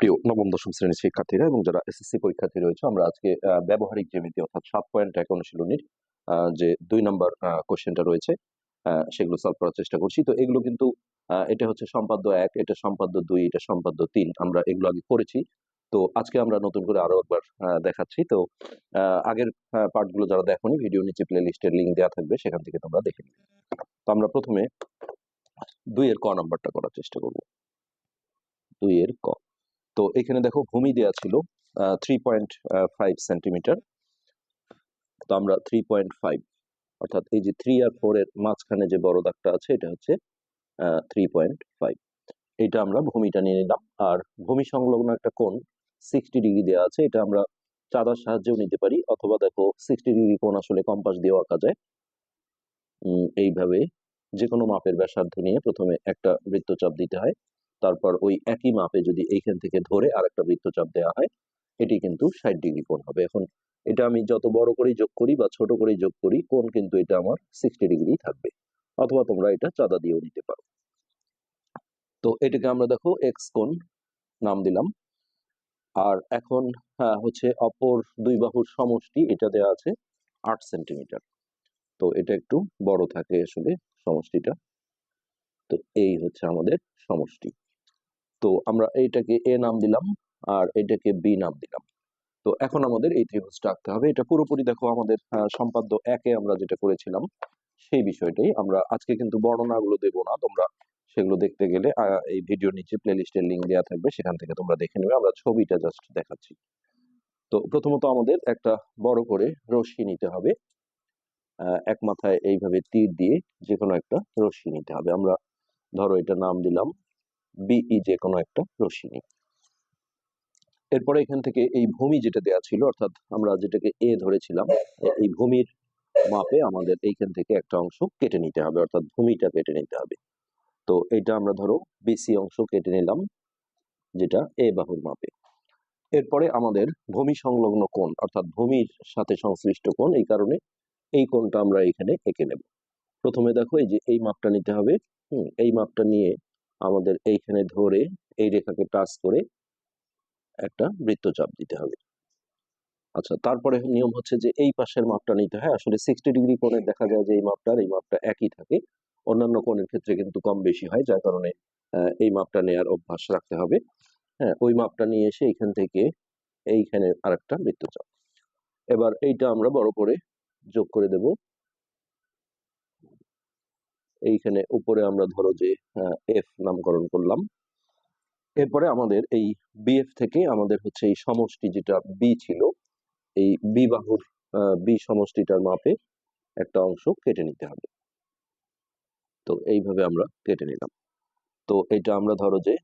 প্রিয় নবম, দশম শ্রেণির শিক্ষার্থীরা এবং যারা এসএসসি পরীক্ষার্থী রয়েছে, আমরা আজকে ব্যবহারিক জ্যামিতি অর্থাৎ সাত পয়েন্ট এক অনুশীলনীর যে দুই নম্বর কোশ্চেনটা রয়েছে সেগুলো সলভ করার চেষ্টা করছি। তো এগুলো কিন্তু এটা হচ্ছে সম্পাদ্য এক, এটা সম্পাদ্য দুই, এটা সম্পাদ্য তিন, আমরা এগুলো আগে করেছি। তো আজকে আমরা নতুন করে আরও একবার দেখাচ্ছি। তো আগের পার্টগুলো যারা দেখোনি ভিডিও নিচে প্লে লিস্টের লিঙ্ক দেওয়া থাকবে, সেখান থেকে তোমরা দেখে নিবে। তো আমরা প্রথমে দুইয়ের ক নাম্বারটা করার চেষ্টা করব। দুইয়ের ক। তো এখানে দেখো ভূমি দেওয়া ছিল থ্রি পয়েন্ট ফাইভ সেন্টিমিটার তো আমরা থ্রি পয়েন্ট ফাইভ অর্থাৎ এই যে থ্রি আর ফোর এর মাঝখানে যে বড় দাগটা আছে, এটা হচ্ছে থ্রি পয়েন্ট ফাইভ এটা আমরা ভূমিটা নিয়ে নিলাম। আর ভূমি সংলগ্ন একটা কোণ সিক্সটি ডিগ্রি দেওয়া আছে, এটা আমরা চাঁদার সাহায্যেও নিতে পারি, অথবা দেখো সিক্সটি ডিগ্রি কোণ আসলে কম্পাস দিয়েও আঁকা যায়। এইভাবে যে কোনো মাপের ব্যাসার্ধ নিয়ে প্রথমে একটা বৃত্তচাপ দিতে হয়। তারপর ওই একই মাপে যদি এইখান থেকে ধরে আর একটা বৃত্তচাপ দেওয়া হয় এটি কিন্তু ষাট ডিগ্রি কোণ হবে। এখন এটা আমি যত বড় করেই যোগ করি বা ছোট করেই যোগ করি কোণ কিন্তু এটা আমার সিক্সটি ডিগ্রি থাকবে। অথবা তোমরা এটা চাঁদা দিয়েও নিতে পারো। তো এটাকে আমরা দেখো এক্স কোণ নাম দিলাম। আর এখন হ্যাঁ, হচ্ছে অপর দুই বাহুর সমষ্টি এটা দেওয়া আছে আট সেন্টিমিটার। তো এটা একটু বড় থাকে আসলে সমষ্টিটা। তো এই হচ্ছে আমাদের সমষ্টি। তো আমরা এইটাকে এ নাম দিলাম আর এটাকে বি নাম দিলাম। তো এখন আমাদের এই ত্রিভুজটা আঁকতে হবে। এটা পুরোপুরি দেখো আমাদের সম্পাদ্য একে আমরা যেটা করেছিলাম, সেই বিষয়টাই আমরা আজকে কিন্তু বর্ণনাগুলো দেবো না। তোমরা সেগুলো দেখতে গেলে এই ভিডিওর নিচে প্লেলিস্টের লিঙ্ক দেওয়া থাকবে, সেখান থেকে তোমরা দেখে নেবে। আমরা ছবিটা জাস্ট দেখাচ্ছি। তো প্রথমত আমাদের একটা বড় করে রশ্মি নিতে হবে। এক মাথায় এইভাবে তীর দিয়ে যে কোনো একটা রশ্মি নিতে হবে। আমরা ধরো এটা নাম দিলাম বিই যে কোনো একটা রশ্মি। নিই এরপরে এখান থেকে এই ভূমি যেটা দেয়া ছিল, অর্থাৎ আমরা যেটাকে এ ধরেছিলাম, এই ভূমির মাপে আমাদের এইখান থেকে একটা অংশ কেটে নিতে হবে, অর্থাৎ ভূমিটা কেটে নিতে হবে। তো এটা আমরা ধরো বিসি অংশ কেটে নিলাম, যেটা এ বাহুর মাপে। এরপরে আমাদের ভূমি সংলগ্ন কোণ, অর্থাৎ ভূমির সাথে সংশ্লিষ্ট কোণ, এই কারণে এই কোণটা আমরা এখানে এঁকে নেব। প্রথমে দেখো এই যে এই মাপটা নিতে হবে, হুম, এই মাপটা নিয়ে আমাদের এইখানে ধরে এই রেখাকে টাচ করে একটা বৃত্তচাপ দিতে হবে। আচ্ছা তারপরে নিয়ম হচ্ছে যে এই পাশের মাপটা নিতে হয়। আসলে সিক্সটি ডিগ্রি কোণে দেখা যায় যে এই মাপটার, এই মাপটা একই থাকে। অন্যান্য কোণের ক্ষেত্রে কিন্তু কম বেশি হয়, যার কারণে এই মাপটা নেওয়ার অভ্যাস রাখতে হবে। হ্যাঁ ওই মাপটা নিয়ে এসে এইখান থেকে এইখানে আরেকটা বৃত্তচাপ এবার এইটা আমরা বড় করে যোগ করে দেব। এইখানে উপরে আমরা ধরো যে এফ নামকরণ করলাম। এরপরে আমাদের এই বিএফ থেকে আমাদের হচ্ছে এই সমষ্টি যেটা বি ছিল, এই বি বাহুর বি সমষ্টিটার মাপে একটা অংশ কেটে নিতে হবে। তো এইভাবে আমরা কেটে নিলাম। তো এটা আমরা ধরো যে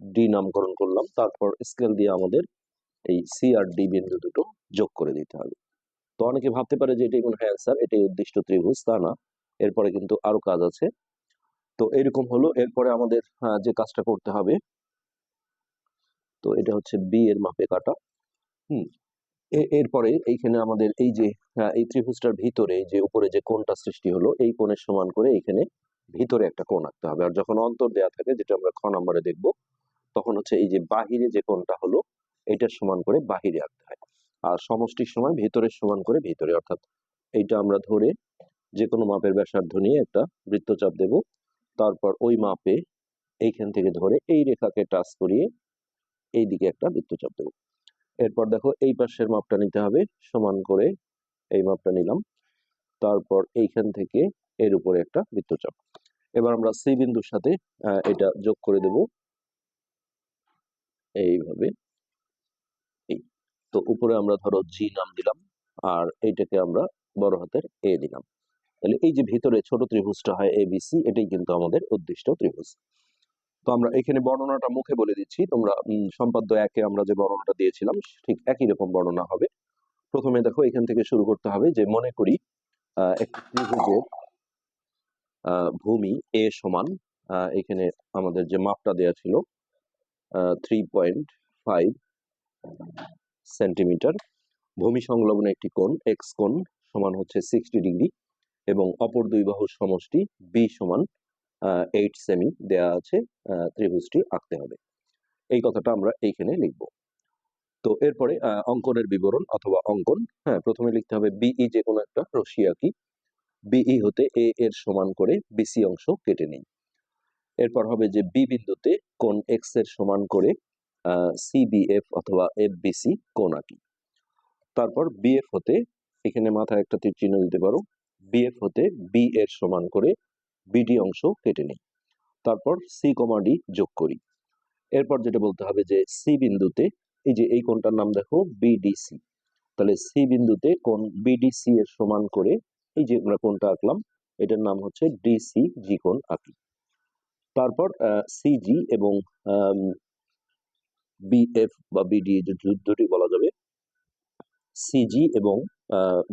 ডি নামকরণ করলাম, তারপর স্কেল দিয়ে আমাদের এই সি আর ডি বিন্দু দুটো যোগ করে দিতে হবে। তো অনেকে ভাবতে পারে যে এটাই মনে হয় অ্যান্সার, এটাই উদ্দিষ্ট ত্রিভুজ, তা না। এরপরে কিন্তু আরও কাজ আছে। তো এরকম হলো। এরপরে আমাদের যে কাজটা করতে হবে, তো এটা হচ্ছে বি এর মাপে কাটা। হুম এরপরে এইখানে আমাদের এই যে এই ত্রিভুজটার ভিতরে যে, উপরে যে কোণটা সৃষ্টি হলো, এই কোণের সমান করে এইখানে ভিতরে একটা কোণ আঁকতে হবে। আর যখন অন্তর দেয়া থাকে, যেটা আমরা খ নম্বরে দেখব, তখন হচ্ছে এই যে বাহিরে যে কোণটা হলো, এটার সমান করে বাহিরে আঁকতে হয়। আর সমষ্টির সময় ভিতরের সমান করে ভিতরে। অর্থাৎ এইটা আমরা ধরে যে কোনো মাপের ব্যাসার্ধ নিয়ে একটা বৃত্তচাপ দেব। তারপর ওই মাপে এইখান থেকে ধরে এই রেখাকে টাচ করিয়ে এই দিকে একটা বৃত্তচাপ দেবো। এরপর দেখো এই পাশের মাপটা নিতে হবে, সমান করে এই মাপটা নিলাম। তারপর এইখান থেকে এর উপরে একটা বৃত্তচাপ। এবার আমরা সি বিন্দুর সাথে এটা যোগ করে দেব। এইভাবে, এই। তো উপরে আমরা ধরো জি নাম দিলাম, আর এইটাকে আমরা বড় হাতের এ দিলাম। তাহলে এই যে ভিতরে ছোট ত্রিভুজটা হয় এ বিসি এটাই কিন্তু আমাদের উদ্দিষ্ট ত্রিভুজ। তো আমরা এখানে বর্ণনাটা মুখে বলে দিচ্ছি। তোমরা সম্পাদ্য একে আমরা যে বর্ণনাটা দিয়েছিলাম, ঠিক একই রকম বর্ণনা হবে। প্রথমে দেখো, এখান থেকে শুরু করতে হবে যে মনে করি ত্রিভুজের ভূমি এ সমান এখানে আমাদের যে মাপটা দেওয়া ছিল থ্রি পয়েন্ট ফাইভ সেন্টিমিটার ভূমি সংলগ্ন একটি কোণ এক্স কোণ, সমান হচ্ছে সিক্সটি ডিগ্রি এবং অপর দুই বাহুর সমষ্টি বি সমান এইট সেমি দেয়া আছে ত্রিভুজটি আঁকতে হবে। এই কথাটা আমরা এইখানে লিখব। তো এরপরে অঙ্কনের বিবরণ অথবা অঙ্কন হ্যাঁ প্রথমে লিখতে হবে বিই যে কোনো একটা রশ্মি আঁকি। বিই হতে এ এর সমান করে বিসি অংশ কেটে নিই। এরপর হবে যে বি বিন্দুতে কোণ এক্সের সমান করে সিবিএফ অথবা এফ বিসি কোণ আঁকি। তারপর বিএফ হতে এখানে মাথায় একটা তীর চিহ্ন দিতে পারো। বিএফ হতে বি এর সমান করে বিডি অংশ কেটে নিই। তারপর সি কমা ডি যোগ করি। এরপর যেটা বলতে হবে যে সি বিন্দুতে এই যে এই কোণটার নাম দেখো বিডিসি তাহলে সি বিন্দুতে কোণ বিডিসি এর সমান করে এই যে আমরা কোণটা আঁকলাম, এটার নাম হচ্ছে ডিসি জি কোণ আঁকি। তারপর সিজি এবং বিএফ বা বিডি দুটি বলা যাবে। সিজি এবং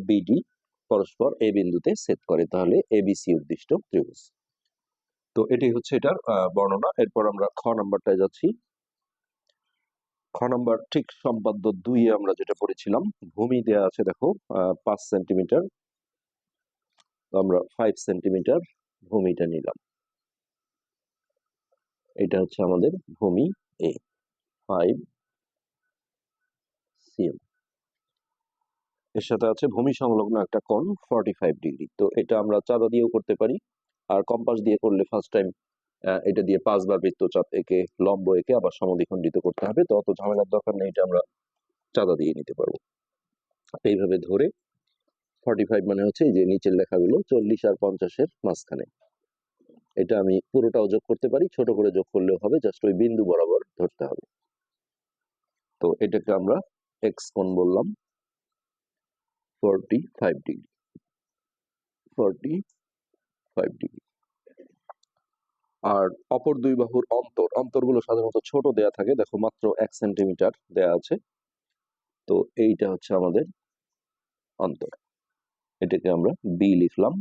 বিডি পরস্পর এ বিন্দুতে সেট করে, তাহলে এবিসি উদ্দিষ্ট ত্রিভুজ। তো এটি হচ্ছে এটার বর্ণনা। এরপর আমরা খ নাম্বারটায় যাচ্ছি। খ নাম্বার ঠিক সম্পাদ্য দুই আমরা যেটা পড়েছিলাম, ভূমি দেয়া আছে দেখো পাঁচ সেন্টিমিটার। আমরা ফাইভ সেন্টিমিটার ভূমিটা নিলাম। এটা হচ্ছে আমাদের ভূমি এ ফাইভ সিএম এর সাথে আছে ভূমি সংলগ্ন একটা কোণ ফর্টি ফাইভ ডিগ্রি তো এটা আমরা চাঁদা দিয়েও করতে পারি। আর কম্পাস দিয়ে করলে ফার্স্ট টাইম এটা দিয়ে পাঁচবার বৃত্তচাপ একে, লম্ব একে আবার সমদ্বিখণ্ডিত করতে হবে। তো অত ঝামেলার দরকার নেই, এটা আমরা চাঁদা দিয়ে নিতে পারব। এইভাবে ধরে ফর্টি ফাইভ মানে হচ্ছে এই যে নিচের লেখাগুলো, চল্লিশ আর পঞ্চাশের মাঝখানে। এটা আমি পুরোটাও যোগ করতে পারি, ছোট করে যোগ করলেও হবে জাস্ট ওই বিন্দু বরাবর ধরতে হবে। তো এটাকে আমরা এক্স কোণ বললাম। Forty five degree. Forty five degree. আর অপর দুই বাহুর অন্তর, অন্তরগুলো সাধারণত ছোট দেয়া থাকে। দেখো, মাত্র এক সেন্টিমিটার দেয়া আছে। তো এইটা হচ্ছে আমাদের অন্তর। এটাকে আমরা বি লিখলাম।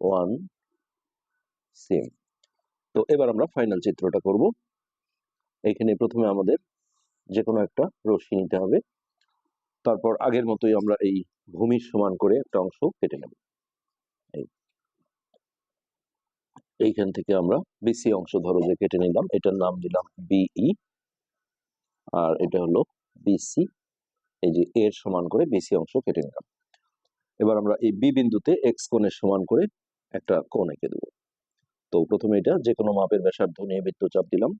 One same. তো এবার আমরা ফাইনাল চিত্রটা করব। এখানে প্রথমে আমাদের যে কোনো একটা রশ্মি নিতে হবে। তারপর আগের মতোই আমরা এই ভূমির সমান করে একটা অংশ কেটে নেব। এই। এইখান থেকে আমরা বিসি অংশ ধরো যে কেটে নিলাম, এটার নাম দিলাম বিই আর এটা হলো বিসি এই যে এর সমান করে বিসি অংশ কেটে নিলাম। এবার আমরা এই বি বিন্দুতে এক্স কোণের সমান করে একটা কোণ এঁকে দেবো। তো প্রথমে এটা যে কোনো মাপের ব্যাসার্ধ নিয়ে বৃত্তচাপ দিলাম।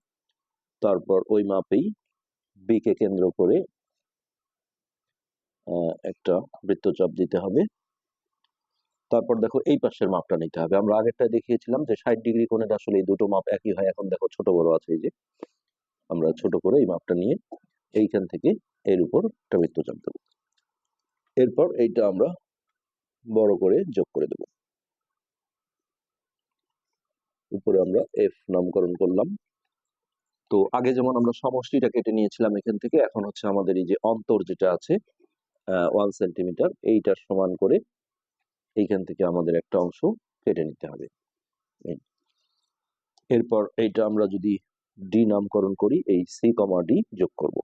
তারপর ওই মাপেই বি কে কেন্দ্র করে একটা বৃত্তচাপ দিতে হবে। তারপর দেখো এই পাশের মাপটা নিতে হবে। আমরা আগেরটা দেখিয়েছিলাম যে ষাট ডিগ্রি কোণের আসলে এই দুটো মাপ একই হয়। এখন দেখো ছোট বড় আছে এই যে। আমরা ছোট করে এই মাপটা নিয়ে এইখান থেকে এর উপর একটা বৃত্তচাপ দেবো। এরপর এইটা আমরা বড় করে যোগ করে দেব। উপরে আমরা এফ নামকরণ করলাম। তো আগে যেমন আমরা সমষ্টিটা কেটে নিয়েছিলাম এখান থেকে, এখন হচ্ছে আমাদের এই যে অন্তর যেটা আছে ওয়ান সেন্টিমিটার এইটার সমান করে এইখান থেকে আমাদের একটা অংশ কেটে নিতে হবে। এরপর এইটা আমরা যদি ডি নামকরণ করি, এই সি কমা ডি যোগ করব।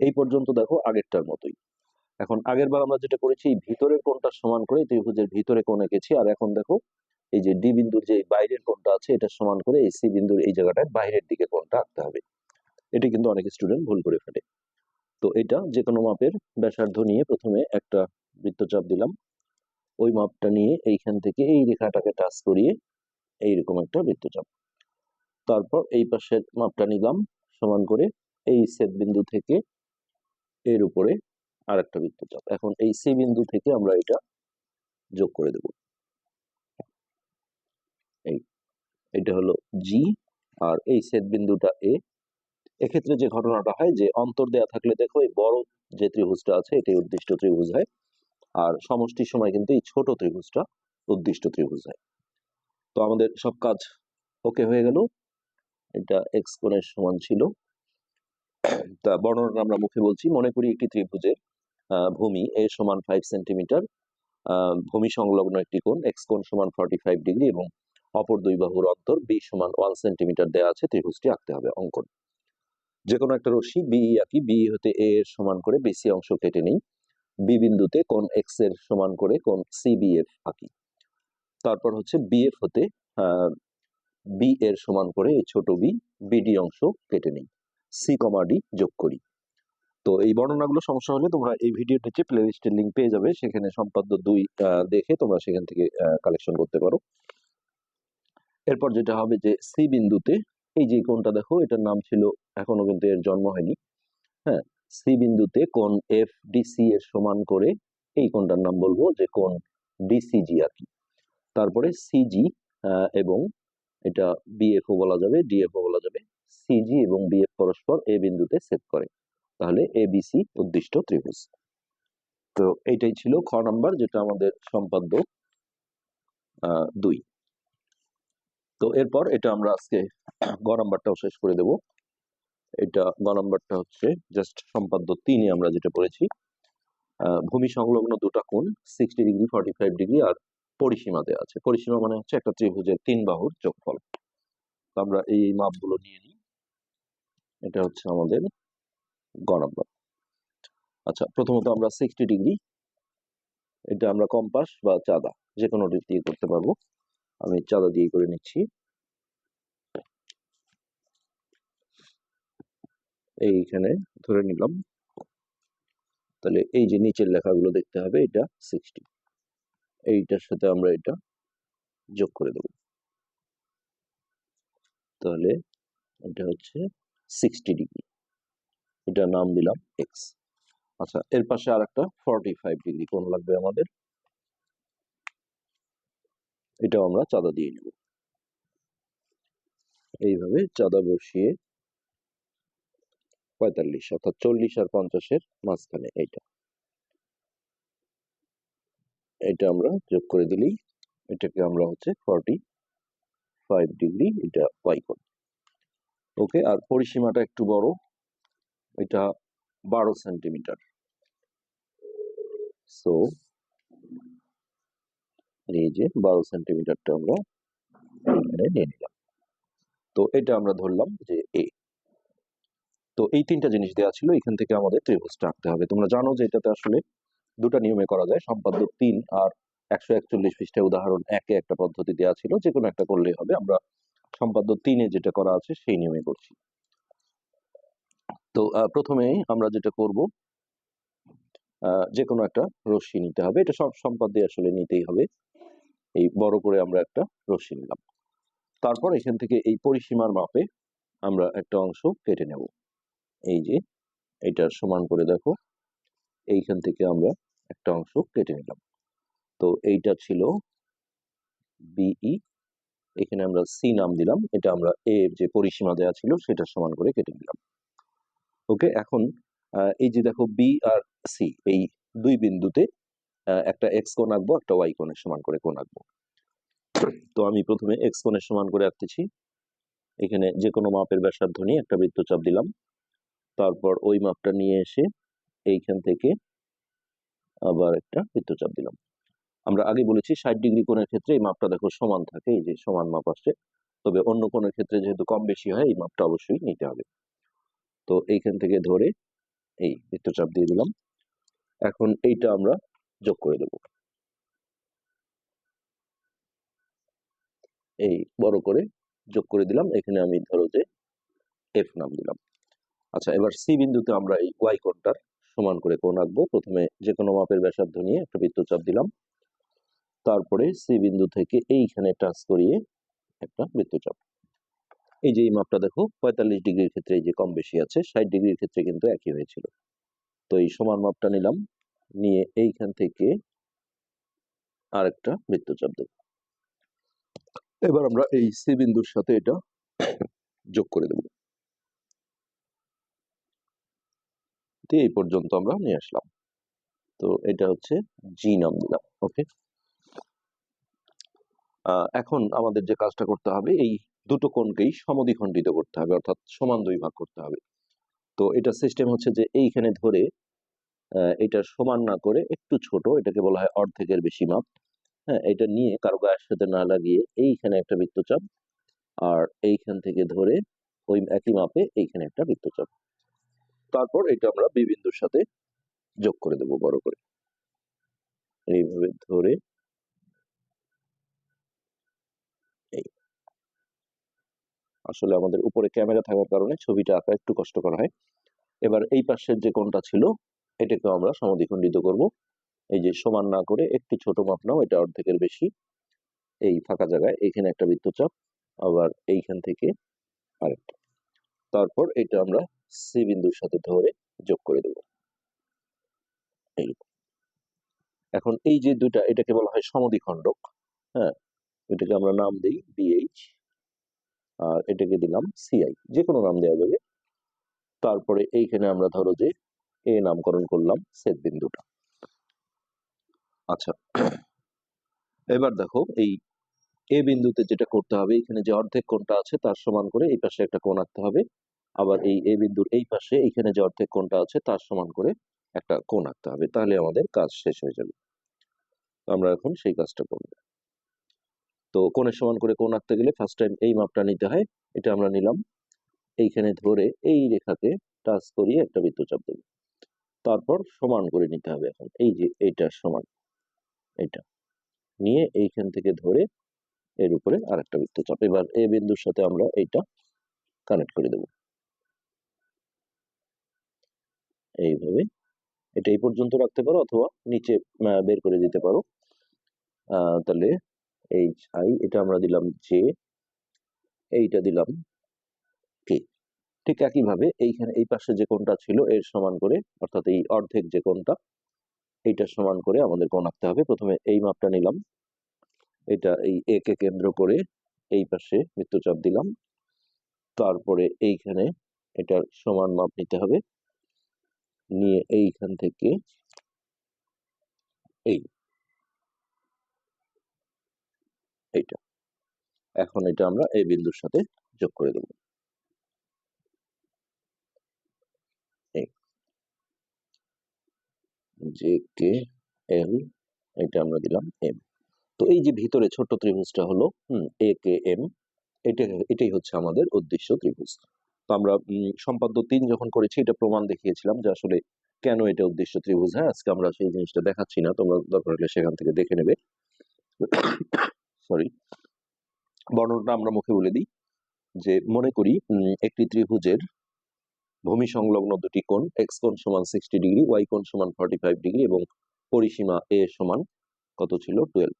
এই পর্যন্ত দেখো আগেরটার মতোই। এখন আগের বার আমরা যেটা করেছি ভিতরের কোণটা সমান করে ত্রিভুজের ভিতরে কোণ এঁকেছি আর এখন দেখো এই যে ডি বিন্দুর যে বাইরের কোণটা আছে, এটা সমান করে এই সি বিন্দুর এই জায়গাটায় বাইরের দিকে কোণটা আঁকতে হবে। এটি কিন্তু অনেক স্টুডেন্ট ভুল করে ফেলে। তো এটা যে কোনো মাপের ব্যাসার্ধ নিয়ে প্রথমে একটা বৃত্তচাপ দিলাম। ওই মাপটা নিয়ে এইখান থেকে এই রেখাটাকে টাচ করিয়ে এইরকম একটা বৃত্তচাপ। তারপর এই পাশের মাপটা নিলাম সমান করে এই সেট বিন্দু থেকে এর উপরে আর একটা বৃত্তচাপ। এখন এই সি বিন্দু থেকে আমরা এটা যোগ করে দেব। এই, এটা হলো জি আর এই সেট বিন্দুটা এ এক্ষেত্রে যে ঘটনাটা হয় যে, অন্তর দেয়া থাকলে দেখো এই বড় যে ত্রিভুজটা আছে এটি উদ্দিষ্ট ত্রিভুজ হয়। আর সমষ্টির সময় কিন্তু এই ছোট ত্রিভুজটা উদ্দিষ্ট ত্রিভুজ হয়। তো আমাদের সব কাজ ওকে হয়ে গেল। এটা এক্স কোণের সমান ছিল। তা বর্ণনা আমরা মুখে বলছি, মনে করি একটি ত্রিভুজের ভূমি এ সমান ফাইভ সেন্টিমিটার ভূমি সংলগ্ন একটি কোণ এক্স কোণ সমান ফর্টি ফাইভ ডিগ্রি এবং অপর দুই বাহুর অন্তর বি সমান ওয়ান সেন্টিমিটার দেওয়া আছে, ত্রিভুজটি আঁকতে হবে অঙ্কন। যে কোনো একটা রশ্মি বিই আঁকি বিই হতে এ এর সমান করে বিসি অংশ কেটে নিই। বি বিন্দুতে কোন এক্সের সমান করে কোন সি বি সিবিএফ আঁকি। তারপর হচ্ছে বিএফ হতে বি এর সমান করে এই ছোট বি বিডি অংশ কেটে নিই। সি কমা ডি যোগ করি। তো এই বর্ণনাগুলো সমস্যা হলে তোমরা এই ভিডিওর নিচে প্লে লিস্টের লিঙ্ক পেয়ে যাবে, সেখানে সম্পাদ্য দুই দেখে তোমরা সেখান থেকে কালেকশন করতে পারো। এরপর যেটা হবে যে সি বিন্দুতে, এই যে কোনটা দেখো, এটার নাম ছিল এখনও কিন্তু এর জন্ম হয়নি। হ্যাঁ সি বিন্দুতে কোন এফ ডিসি এর সমান করে এই কোনটার নাম বলব যে কোণ ডিসিজি আর কি। তারপরে সিজি এবং এটা বিএফও বলা যাবে ডিএফও বলা যাবে। সিজি এবং বিএফ পরস্পর এ বিন্দুতে সেট করে। তাহলে এ এবিসি উদ্দিষ্ট ত্রিভুজ। তো এইটাই ছিল খ নাম্বার, যেটা আমাদের সম্পাদ্য দুই। তো এরপর এটা আমরা আজকে গ নাম্বারটাও শেষ করে দেব। এটা গ নাম্বারটা হচ্ছে জাস্ট সম্পাদ্য তিনে আমরা যেটা পড়েছি। ভূমি সংলগ্ন দুটা কোণ sixty degree forty five degree আর পরিসীমাতে আছে। পরিসীমা মানে হচ্ছে একটা ত্রিভুজের তিন বাহুর যোগফল। তো আমরা এই মাপগুলো নিয়ে নিই। এটা হচ্ছে আমাদের গ নাম্বার। আচ্ছা প্রথমত আমরা সিক্সটি ডিগ্রি এটা আমরা কম্পাস বা চাঁদা যে দিক দিয়ে করতে পারব। আমি চাঁদা দিয়ে করে নিচ্ছি। এইখানে ধরে নিলাম। তাহলে এই যে নিচের লেখাগুলো দেখতে হবে, এটা সিক্সটি এইটার সাথে আমরা এটা যোগ করে দেব। তাহলে এটা হচ্ছে সিক্সটি ডিগ্রি এটা নাম দিলাম এক্স আচ্ছা এর পাশে আর একটা ফর্টি ফাইভ ডিগ্রি কোন লাগবে আমাদের? এটাও আমরা চাঁদা দিয়ে নেব। এইভাবে চাঁদা বসিয়ে পঁয়তাল্লিশ, অর্থাৎ চল্লিশ আর পঞ্চাশের মাঝখানে এইটা। এটা আমরা যোগ করে দিলেই এটাকে আমরা হচ্ছে ফর্টি ফাইভ ডিগ্রি এটা ওয়াই কোণ ওকে আর পরিসীমাটা একটু বড়, এটা বারো সেন্টিমিটার সো এই যে বারো সেন্টিমিটারটা আমরা এখানে নিয়ে নিলাম। তো এটা আমরা ধরলাম যে এ তো এই তিনটা জিনিস দেওয়া ছিল, এখান থেকে আমাদের ত্রিভুজটা আঁকতে হবে। তোমরা জানো যে এটাতে আসলে দুটা নিয়মে করা যায়, সম্পাদ্য তিন আর একশো একচল্লিশ পৃষ্ঠায় উদাহরণ একে একটা পদ্ধতি দেওয়া ছিল যে কোনো একটা করলেই হবে। আমরা সম্পাদ্য তিনে যেটা করা আছে সেই নিয়মে করছি। তো প্রথমে আমরা যেটা করব যে কোনো একটা রশ্মি নিতে হবে। এটা সব সম্পাদ্যে আসলে নিতেই হবে। এই বড় করে আমরা একটা রশ্মি নিলাম। তারপর এখান থেকে এই পরিসীমার মাপে আমরা একটা অংশ কেটে নেব। এই যে এটার সমান করে দেখো। এইখান থেকে আমরা একটা অংশ কেটে নিলাম। তো এইটা ছিল বিই এখানে আমরা সি নাম দিলাম। এটা আমরা এ এর যে পরিসীমা দেওয়া ছিল সেটার সমান করে কেটে নিলাম। ওকে, এখন এই যে দেখো বি আর সি এই দুই বিন্দুতে একটা এক্স কোণ আঁকবো, একটা ওয়াই কোণের সমান করে কোণ আঁকবো। তো আমি প্রথমে এক্স কোণের সমান করে আঁকতেছি। এখানে যে কোনো মাপের ব্যাসার্ধ নিয়ে একটা বৃত্তচাপ দিলাম। তারপর ওই মাপটা নিয়ে এসে এইখান থেকে আবার একটা বৃত্তচাপ দিলাম। আমরা আগে বলেছি ষাট ডিগ্রি কোণের ক্ষেত্রে এই মাপটা দেখো সমান থাকে, এই যে সমান মাপ আসছে। তবে অন্য কোণের ক্ষেত্রে যেহেতু কম বেশি হয়, এই মাপটা অবশ্যই নিতে হবে। তো এইখান থেকে ধরে এই বৃত্তচাপ দিয়ে দিলাম। এখন এইটা আমরা যোগ করে দেব। এই বড় করে যোগ করে দিলাম। এখানে আমি ধরো যে এফ নাম দিলাম। আচ্ছা এবার সি বিন্দুতে আমরা এই ওয়াই কোণটার সমান করে কোণ আঁকবো। প্রথমে যে কোনো মাপের ব্যাসার্ধ নিয়ে একটা বৃত্তচাপ দিলাম। তারপরে সি বিন্দু থেকে এইখানে টাচ করিয়ে একটা বৃত্তচাপ এই যে এই মাপটা দেখো, পঁয়তাল্লিশ ডিগ্রির ক্ষেত্রে যে কম বেশি আছে, ষাট ডিগ্রির ক্ষেত্রে কিন্তু একই হয়েছিল। তো এই সমান মাপটা নিলাম, নিয়ে এইখান থেকে আরেকটা বৃত্তচাপ দেব। এবার আমরা এই সি বিন্দুর সাথে এটা যোগ করে দেব। দিয়ে এই পর্যন্ত আমরা নিয়ে আসলাম। তো এটা হচ্ছে জি নাম দিলাম ওকে এখন আমাদের যে কাজটা করতে হবে, এই দুটো কোণকেই সমদ্বিখণ্ডিত করতে হবে, অর্থাৎ সমান দুই ভাগ করতে হবে। তো এটা সিস্টেম হচ্ছে যে এইখানে ধরে এটা সমান না করে একটু ছোট, এটাকে বলা হয় অর্ধেকের বেশি মাপ হ্যাঁ এটা নিয়ে কারও গায়ের সাথে না লাগিয়ে এইখানে একটা বৃত্তচাপ, আর এইখান থেকে ধরে ওই একই মাপে এইখানে একটা বৃত্তচাপ। তারপর এটা আমরা বি বিন্দুর সাথে যোগ করে দেবো, বড় করে। এইভাবে ধরে আসলে আমাদের উপরে ক্যামেরা থাকার কারণে ছবিটা আঁকা একটু কষ্টকর হয়। এবার এই পাশের যে কোনটা ছিল, এটাকেও আমরা সমদ্বিখণ্ডিত করব। এই যে সমান না করে একটি ছোট মাপ নাও, এটা অর্ধেকের বেশি। এই ফাঁকা জায়গায়, এখানে একটা বৃত্তচাপ, আবার এইখান থেকে আরেকটা। তারপর এটা আমরা সি বিন্দুর সাথে ধরে যোগ করে দেব। এখন এই যে দুটা এটাকে বলা হয় সমদ্বিখণ্ডক হ্যাঁ? এটাকে আমরা নাম দিই বিএইচ আর এটাকে দিলাম সিআই যে কোনো নাম দেওয়া যাবে। তারপরে এইখানে আমরা ধরো যে এ নামকরণ করলাম সেট বিন্দুটা। আচ্ছা এবার দেখো এই এ বিন্দুতে যেটা করতে হবে, এখানে যে অর্ধেক কোণটা আছে, তার সমান করে এই পাশে একটা কোণ আঁকতে হবে। আবার এই এ বিন্দুর এই পাশে এইখানে যে অর্ধেক কোণটা আছে তার সমান করে একটা কোণ আঁকতে হবে, তাহলে আমাদের কাজ শেষ হয়ে যাবে। আমরা এখন সেই কাজটা করব। তো কোণের সমান করে কোণ আঁকতে গেলে ফার্স্ট টাইম এই মাপটা নিতে হয়, এটা আমরা নিলাম। এইখানে ধরে এই রেখাকে টাচ করিয়ে একটা বৃত্তচাপ দেব। তারপর সমান করে নিতে হবে এখন, এই যে এইটা সমান এটা নিয়ে এইখান থেকে ধরে এর উপরে আরেকটা বৃত্তচাপ এবার এ বিন্দুর সাথে আমরা এইটা কানেক্ট করে দেব। এইভাবে। এটা এই পর্যন্ত রাখতে পারো অথবা নিচে বের করে দিতে পারো। তাহলে এইচ আই এটা আমরা দিলাম জে এইটা দিলাম কে ঠিক একইভাবে এইখানে এই পাশে যে কোনটা ছিল এর সমান করে, অর্থাৎ এই অর্ধেক যে কোনটা এইটার সমান করে আমাদের কোণ আঁকতে হবে। প্রথমে এই মাপটা নিলাম। এটা এই এ কে কেন্দ্র করে এই পাশে বৃত্তচাপ দিলাম। তারপরে এইখানে এটার সমান মাপ নিতে হবে। নিয়ে এইখান থেকে এই। এইটা। এখন এটা আমরা এই বিন্দুর সাথে যোগ করে দেব। কে এল, এটা আমরা দিলাম এম। তো এই যে ভিতরে ছোট্ট ত্রিভুজটা হলো, হুম, এ কে এম, এটা, এটাই হচ্ছে আমাদের উদ্দেশ্য ত্রিভুজ। তো আমরা সম্পাদ্য তিন যখন করেছি, এটা প্রমাণ দেখিয়েছিলাম যে আসলে কেন এটা উদ্দেশ্য ত্রিভুজ। হ্যাঁ আজকে আমরা সেই জিনিসটা দেখাচ্ছি না, তোমরা দরকার হলে সেখান থেকে দেখে নেবে। সরি বর্ণনাটা আমরা মুখে বলে দিই যে মনে করি একটি ত্রিভুজের ভূমি সংলগ্ন দুটি কোণ এক্স কোণ সমান সিক্সটি ডিগ্রি ওয়াই কোণ সমান ফর্টি ফাইভ ডিগ্রি এবং পরিসীমা এ সমান কত ছিল? টুয়েলভ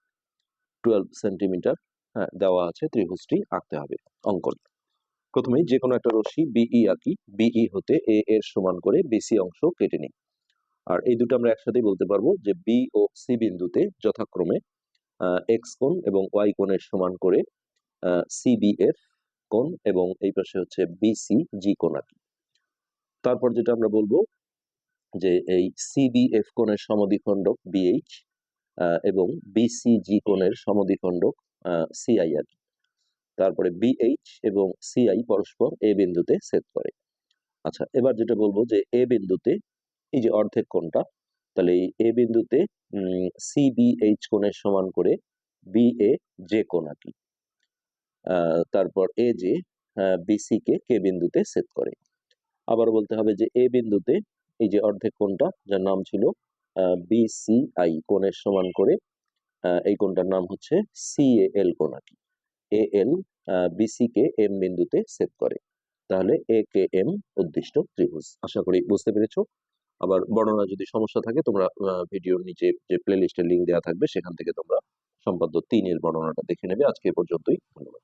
টুয়েলভ সেন্টিমিটার হ্যাঁ দেওয়া আছে ত্রিভুজটি আঁকতে হবে অঙ্কন। প্রথমেই যে কোনো একটা রশ্মি, বিই আঁকি বিই হতে এ এর সমান করে বিসি অংশ কেটে নিই। আর এই দুটো আমরা একসাথেই বলতে পারব যে বি ও সি বিন্দুতে যথাক্রমে এক্স কোণ এবং ওয়াই কোণের সমান করে সিবিএফ কোণ এবং এই পাশে হচ্ছে বিসি জি কোণ আঁকি তারপর যেটা আমরা বলব যে এই সিবিএফ কোণের সমদ্বিখণ্ডক বিএইচ এবং বিসিজি কোণের সমদ্বিখণ্ডক সিআই আঁকি তারপরে বিএইচ এবং সিআই পরস্পর এ বিন্দুতে ছেদ করে। আচ্ছা এবার যেটা বলব যে এ বিন্দুতে এই যে অর্ধেক কোণটা, তাহলে এই এ বিন্দুতে সি সিবিএইচ কোণের সমান করে বিএ যে কোণ আঁকি তারপর এ যে বিসি কে কে বিন্দুতে ছেদ করে। আবার বলতে হবে যে এ বিন্দুতে এই যে অর্ধেক কোণটা, যার নাম ছিল বিসিআই কোণের সমান করে এই কোণটার নাম হচ্ছে সিএএল কোণ আঁকি এ এল বিসি কে এম বিন্দুতে ছেদ করে। তাহলে এ কে এম উদ্দিষ্ট ত্রিভুজ। আশা করি বুঝতে পেরেছ? আবার বর্ণনা যদি সমস্যা থাকে, তোমরা ভিডিওর নিচে যে প্লে লিস্টের লিঙ্ক দেওয়া থাকবে, সেখান থেকে তোমরা সম্পাদ্য তিনের বর্ণনাটা দেখে নেবে। আজকে পর্যন্তই। ধন্যবাদ।